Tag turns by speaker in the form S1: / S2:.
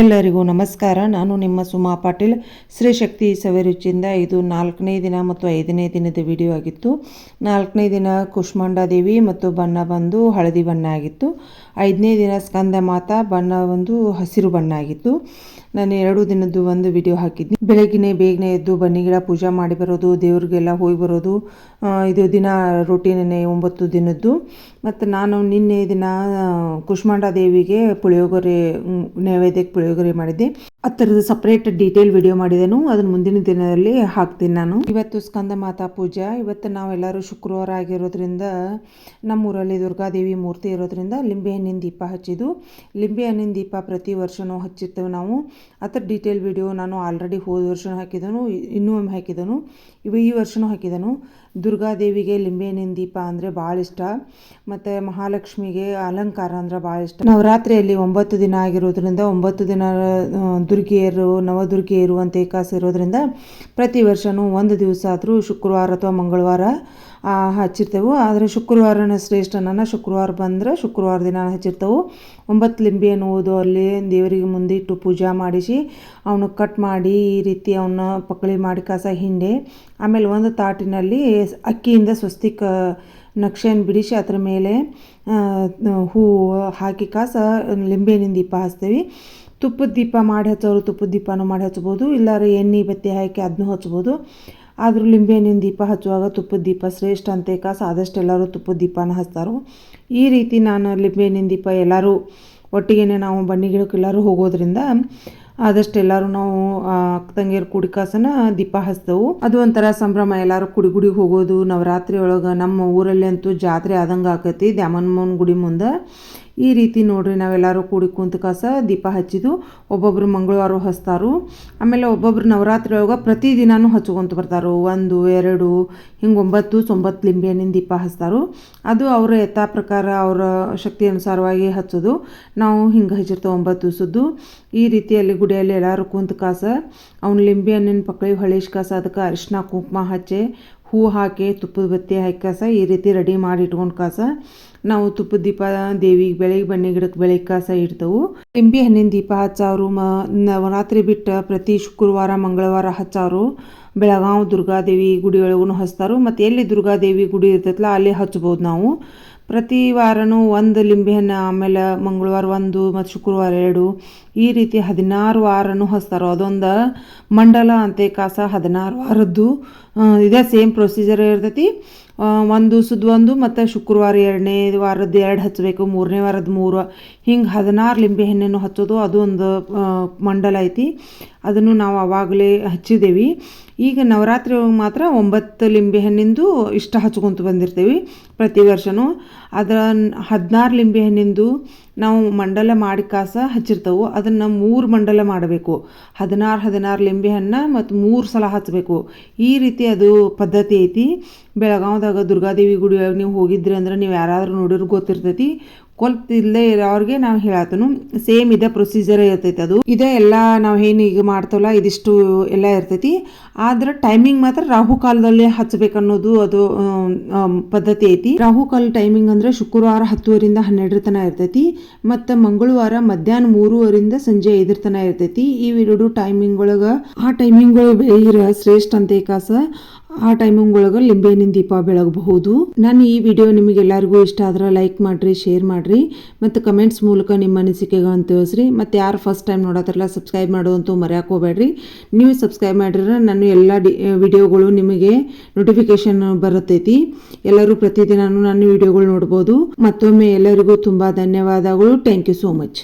S1: ಎಲ್ಲರಿಗೂ ನಮಸ್ಕಾರ. ನಾನು ನಿಮ್ಮ ಸುಮಾ ಪಾಟೀಲ್. ಶ್ರೀ ಶಕ್ತಿ ಸವಿರುಚಿಯಿಂದ ಇದು ನಾಲ್ಕನೇ ದಿನ ಮತ್ತು ಐದನೇ ದಿನದ ವಿಡಿಯೋ ಆಗಿತ್ತು. ನಾಲ್ಕನೇ ದಿನ ಕುಷ್ಮಾಂಡ ದೇವಿ ಮತ್ತು ಬಣ್ಣ ಬಂದು ಹಳದಿ ಬಣ್ಣ ಆಗಿತ್ತು. ಐದನೇ ದಿನ ಸ್ಕಂದ ಮಾತಾ ಬಣ್ಣ ಒಂದು ಹಸಿರು ಬಣ್ಣ ಆಗಿತ್ತು ನಾನು ಎರಡು ದಿನದ್ದು ಒಂದು ವಿಡಿಯೋ ಹಾಕಿದ್ದೆ ಬೆಳಗಿನೇ ಬೇಗನೆ ಎದ್ದು ಬನ್ನಿ ಗಿಡ ಪೂಜೆ ಮಾಡಿ ಬರೋದು, ದೇವ್ರಿಗೆಲ್ಲ ಹೋಗಿ ಬರೋದು ಇದು ದಿನ ರೊಟೀನೇ ಒಂಬತ್ತು ದಿನದ್ದು. ಮತ್ತು ನಾನು ನಿನ್ನೆ ದಿನ ಕುಷ್ಮಾಂಡ ದೇವಿಗೆ ಪುಳಿಯೋಗರೆ ನೈವೇದ್ಯಕ್ಕೆ ಪುಳಿಯೋಗರೆ ಮಾಡಿದ್ದೆ. ಆ ಥರದ ಸಪ್ರೇಟ್ ಡೀಟೇಲ್ ವಿಡಿಯೋ ಮಾಡಿದೆನು. ಅದನ್ನು ಮುಂದಿನ ದಿನದಲ್ಲಿ ಹಾಕ್ತೀನಿ ನಾನು. ಇವತ್ತು ಸ್ಕಂದ ಮಾತಾ ಪೂಜಾ. ಇವತ್ತು ನಾವೆಲ್ಲರೂ ಶುಕ್ರವಾರ ಆಗಿರೋದ್ರಿಂದ ನಮ್ಮೂರಲ್ಲಿ ದುರ್ಗಾದೇವಿ ಮೂರ್ತಿ ಇರೋದ್ರಿಂದ ಲಿಂಬೆ ಹಣ್ಣಿನ ದೀಪ ಹಚ್ಚಿದ್ದು. ಲಿಂಬೆಹಣ್ಣಿನ ದೀಪ ಪ್ರತಿ ವರ್ಷವೂ ಹಚ್ಚಿರ್ತೇವೆ ನಾವು. ಅದ್ರ ಡೀಟೇಲ್ ವಿಡಿಯೋ ನಾನು ಆಲ್ರೆಡಿ ಹೋದ ವರ್ಷವೂ ಹಾಕಿದನು. ಇನ್ನೂ ಒಮ್ಮೆ ಹಾಕಿದನು. ಇವ ಈ ವರ್ಷವೂ ಹಾಕಿದನು. ದುರ್ಗಾದೇವಿಗೆ ಲಿಂಬೆ ಹಣ್ಣಿನ ದೀಪ ಅಂದರೆ ಭಾಳ ಇಷ್ಟ. ಮತ್ತು ಮಹಾಲಕ್ಷ್ಮಿಗೆ ಅಲಂಕಾರ ಅಂದ್ರೆ ಭಾಳ ಇಷ್ಟ. ನವರಾತ್ರಿಯಲ್ಲಿ ಒಂಬತ್ತು ದಿನ ಆಗಿರೋದ್ರಿಂದ ಒಂಬತ್ತು ದಿನ ದುರ್ಗಿಯರು, ನವದುರ್ಗಿಯರು ಅಂತ ಏಕಾಸ ಇರೋದ್ರಿಂದ ಪ್ರತಿ ವರ್ಷವೂ ಒಂದು ದಿವಸ ಆದರೂ ಶುಕ್ರವಾರ ಅಥವಾ ಮಂಗಳವಾರ ಹಚ್ಚಿರ್ತೇವೆ. ಆದರೆ ಶುಕ್ರವಾರನ ಶ್ರೇಷ್ಠ ನನ್ನ ಶುಕ್ರವಾರ ಬಂದರೆ ಶುಕ್ರವಾರ ದಿನ ಹಚ್ಚಿರ್ತೇವೆ. ಒಂಬತ್ತು ಲಿಂಬೆಯನ್ನು ಅನ್ನುವುದು ಅಲ್ಲಿ ದೇವರಿಗೆ ಮುಂದೆ ಇಟ್ಟು ಪೂಜೆ ಮಾಡಿಸಿ, ಅವನು ಕಟ್ ಮಾಡಿ ಈ ರೀತಿ ಅವನ್ನ ಪಕ್ಕಳಿ ಮಾಡಿ ಕಸ ಹಿಂಡೆ, ಆಮೇಲೆ ಒಂದು ತಾಟಿನಲ್ಲಿ ಅಕ್ಕಿಯಿಂದ ಸ್ವಸ್ತಿಕ ನಕ್ಷೆಯನ್ನು ಬಿಡಿಸಿ ಅದರ ಮೇಲೆ ಹೂ ಹಾಕಿ ಕಾಸ ಲಿಂಬೆಹಣ್ಣಿನ ದೀಪ ಹಚ್ತೇವೆ. ತುಪ್ಪದ ದೀಪ ಮಾಡಿ ಹಚ್ಚೋರು ತುಪ್ಪದ ದೀಪನೂ ಮಾಡಿ ಹಚ್ಬೋದು. ಇಲ್ಲಾರ ಎಣ್ಣೆ ಬತ್ತಿ ಹಾಕಿ ಅದನ್ನೂ ಹಚ್ಬೋದು. ಆದರೂ ಲಿಂಬೆಹಣ್ಣಿನ ದೀಪ ಹಚ್ಚುವಾಗ ತುಪ್ಪದ ದೀಪ ಶ್ರೇಷ್ಠ ಅಂತೆ ಕಾಸ ಆದಷ್ಟು ಎಲ್ಲರೂ ತುಪ್ಪದ ದೀಪನ ಹಚ್ತಾರೋ. ಈ ರೀತಿ ನಾನು ಲಿಂಬೆಹಣ್ಣಿನ ದೀಪ ಎಲ್ಲರೂ ಒಟ್ಟಿಗೆ ನಾವು ಬನ್ನಿ ಗಿಡಕ್ಕೆ ಎಲ್ಲರೂ ಹೋಗೋದ್ರಿಂದ ಆದಷ್ಟು ಎಲ್ಲರೂ ನಾವು ಆ, ಅಕ್ಕ ತಂಗಿಯರು ಕುಡಿ ಕಾಸನ ದೀಪ ಹಚ್ತವು. ಅದು ಒಂಥರ ಸಂಭ್ರಮ ಎಲ್ಲರೂ ಕುಡಿ ಗುಡಿಗೆ ಹೋಗೋದು ನವರಾತ್ರಿ ಒಳಗೆ ನಮ್ಮ ಊರಲ್ಲಿ ಅಂತೂ ಜಾತ್ರೆ ಆದಂಗೆ ಆಕತಿ ದ್ಯಾಮನ್ ಗುಡಿ ಮುಂದೆ. ಈ ರೀತಿ ನೋಡ್ರಿ ನಾವೆಲ್ಲರೂ ಕೂಡಿ ಕುಂತ ಕಾಸ ದೀಪ ಹಚ್ಚಿದ್ದು ಒಬ್ಬೊಬ್ರು ಮಂಗಳವಾರ ಹಚ್ತಾರು. ಆಮೇಲೆ ಒಬ್ಬೊಬ್ರು ನವರಾತ್ರಿ ಒಳಗೆ ಪ್ರತಿದಿನನೂ ಹಚ್ಕೊಂತ ಬರ್ತಾರು. ಒಂದು ಎರಡು ಹಿಂಗೆ ಒಂಬತ್ತು ಸೊಂಬತ್ತು ಲಿಂಬೆ ಹಣ್ಣಿನ ದೀಪ ಹಚ್ತಾರು. ಅದು ಅವರ ಯಥಾ ಪ್ರಕಾರ ಅವರ ಶಕ್ತಿ ಅನುಸಾರವಾಗಿ ಹಚ್ಚೋದು. ನಾವು ಹಿಂಗೆ ಹಚ್ಚಿರ್ತೇವೆ ಒಂಬತ್ತು ದಿವಸದ್ದು ಈ ರೀತಿಯಲ್ಲಿ ಗುಡಿಯಲ್ಲಿ ಎಲ್ಲರೂ ಕುಂತ ಕಾಸ, ಅವ್ನ ಲಿಂಬೆ ಹಣ್ಣಿನ ಪಕ್ಕಳಿ ಹೊಳಿಸ್ ಕಾಸ, ಅದಕ್ಕೆ ಅರಿಶಿನ ಕುಂಕುಮ ಹಚ್ಚಿ ಹೂ ಹಾಕಿ ತುಪ್ಪದ ಬತ್ತಿ ಹಾಕಿ ಕಾಸ, ಈ ರೀತಿ ರೆಡಿ ಮಾಡಿ ಇಟ್ಕೊಂಡು ಕಾಸ. ನಾವು ತುಪ್ಪದ ದೀಪ ದೇವಿಗೆ ಬೆಳಿಗ್ಗೆ ಬನ್ನಿ ಗಿಡಕ್ಕೆ ಬೆಳಿಗ್ಗೆ ಕಾಸ ಇಡ್ತವು. ಲಿಂಬೆ ಹಣ್ಣಿನ ದೀಪ ಹಚ್ಚಾರು ಮ, ನವರಾತ್ರಿ ಬಿಟ್ಟು ಪ್ರತಿ ಶುಕ್ರವಾರ, ಮಂಗಳವಾರ ಹಚ್ಚಾರು ಬೆಳಗಾವ್ ದುರ್ಗಾದೇವಿ ಗುಡಿಯೊಳಗೂ ಹಚ್ತಾರು. ಮತ್ತು ಎಲ್ಲಿ ದುರ್ಗಾದೇವಿ ಗುಡಿ ಇರ್ತೈತಲ್ಲ ಅಲ್ಲಿ ಹಚ್ಬೋದು ನಾವು. ಪ್ರತಿ ವಾರನೂ ಒಂದು ಲಿಂಬೆಹಣ್ಣು, ಆಮೇಲೆ ಮಂಗಳವಾರ ಒಂದು ಮತ್ತು ಶುಕ್ರವಾರ ಎರಡು. ಈ ರೀತಿ ಹದಿನಾರು ವಾರನೂ ಹಚ್ತಾರೆ? ಅದೊಂದು ಮಂಡಲ ಅಂತೆ ಕಾಸ ಹದಿನಾರು ವಾರದ್ದು. ಇದೇ ಸೇಮ್ ಪ್ರೊಸೀಜರ್ ಇರ್ತೈತಿ. ಒಂದು ಸುದ್ದು ಒಂದು ಮತ್ತು ಶುಕ್ರವಾರ ಎರಡನೇ ವಾರದ್ದು ಎರಡು ಹಚ್ಚಬೇಕು, ಮೂರನೇ ವಾರದ ಮೂರು. ಹಿಂಗೆ ಹದಿನಾರು ಲಿಂಬೆ ಹಣ್ಣನ್ನು ಹಚ್ಚೋದು, ಅದು ಒಂದು ಮಂಡಲ ಐತಿ. ಅದನ್ನು ನಾವು ಆವಾಗಲೇ ಹಚ್ಚಿದ್ದೇವೆ ಈಗ ನವರಾತ್ರಿ ಒಳಗೆ ಮಾತ್ರ ಒಂಬತ್ತು ಲಿಂಬೆ ಹಣ್ಣಿಂದು ಇಷ್ಟ ಹಚ್ಕೊಂತ ಬಂದಿರ್ತೀವಿ ಪ್ರತಿ ವರ್ಷವೂ ಅದರ ಹದಿನಾರು ಲಿಂಬೆ ಹಣ್ಣಿಂದು ನಾವು ಮಂಡಲ ಮಾಡಿ ಕಾಸ ಹಚ್ಚಿರ್ತೇವೆ. ಅದನ್ನು ಮೂರು ಮಂಡಲ ಮಾಡಬೇಕು. ಹದಿನಾರು ಹದಿನಾರು ಲಿಂಬೆ ಹಣ್ಣು ಮತ್ತು ಮೂರು ಸಲ ಹಚ್ಚಬೇಕು ಈ ರೀತಿ ಅದು ಪದ್ಧತಿ ಐತಿ. ಬೆಳಗಾವ್ದಾಗ ದುರ್ಗಾದೇವಿ ಗುಡಿಯೊಳಗೆ ನೀವು ಹೋಗಿದ್ರಿ ಅಂದ್ರೆ ನೀವು ಯಾರಾದರೂ ನೋಡಿರೋ ಗೊತ್ತಿರ್ತೈತಿ. ಕೊಲ್ತ್ ಇಲ್ಲದೆ ಇರೋರಿಗೆ ನಾವು ಹೇಳತ್ತನು ಸೇಮ್ ಇದೆ ಪ್ರೊಸೀಜರ್ ಇರ್ತೈತಿ ಅದು. ಇದೇ ಎಲ್ಲ ನಾವು ಏನು ಈಗ ಮಾಡ್ತೇವಲ್ಲ, ಇದಿಷ್ಟು ಎಲ್ಲ ಇರ್ತೈತಿ. ಆದ್ರೆ ಟೈಮಿಂಗ್ ಮಾತ್ರ ರಾಹುಕಾಲದಲ್ಲಿ ಹಚ್ಚಬೇಕನ್ನೋದು ಅದು ಪದ್ಧತಿ ಐತಿ. ರಾಹು ಕಾಲ ಟೈಮಿಂಗ್ ಅಂದ್ರೆ ಶುಕ್ರವಾರ ಹತ್ತುವರಿಂದ ಹನ್ನೆರಡರ ತನ ಇರ್ತೈತಿ. ಮತ್ತು ಮಂಗಳವಾರ ಮಧ್ಯಾಹ್ನ ಮೂರುವರಿಂದ ಸಂಜೆ ಐದರ ತನಕ ಇರ್ತೈತಿ. ಈ ಎರಡು ಟೈಮಿಂಗ್ ಒಳಗೆ ಆ ಟೈಮಿಂಗ್ ಒಳಗೆ ಬೆಳೆಯಿರ ಶ್ರೇಷ್ಠ ಅಂತ ಕಾಸ ಆ ಟೈಮಿಂಗ್ ಒಳಗೆ ಲಿಂಬೆಹಣ್ಣಿನ ದೀಪ ಬೆಳಗಬಹುದು. ನಾನು ಈ ವಿಡಿಯೋ ನಿಮಗೆಲ್ಲರಿಗೂ ಇಷ್ಟ ಆದ್ರೆ ಲೈಕ್ ಮಾಡಿರಿ ಶೇರ್ ಮಾಡಿರಿ, ಮತ್ತು ಕಮೆಂಟ್ಸ್ ಮೂಲಕ ನಿಮ್ಮ ಅನಿಸಿಕೆಗಳನ್ನು ತಿಳಿಸ್ರಿ. ಮತ್ತು ಯಾರು ಫಸ್ಟ್ ಟೈಮ್ ನೋಡೋದ್ರಲ್ಲ ಸಬ್ಸ್ಕ್ರೈಬ್ ಮಾಡೋದಂತೂ ಮರೆಯೋಕೆ ಹೋಗ್ಬೇಡ್ರಿ. ನೀವು ಸಬ್ಸ್ಕ್ರೈಬ್ ಮಾಡಿದ್ರೆ ನಾನು ಎಲ್ಲ ಡಿ ವಿಡಿಯೋಗಳು ನಿಮಗೆ ನೋಟಿಫಿಕೇಶನ್ ಬರುತ್ತೈತಿ ಎಲ್ಲರೂ ಪ್ರತಿದಿನ ನಾನು ವಿಡಿಯೋಗಳು ನೋಡ್ಬೋದು. ಮತ್ತೊಮ್ಮೆ ಎಲ್ಲರಿಗೂ ತುಂಬ ಧನ್ಯವಾದಗಳು. Thank you so much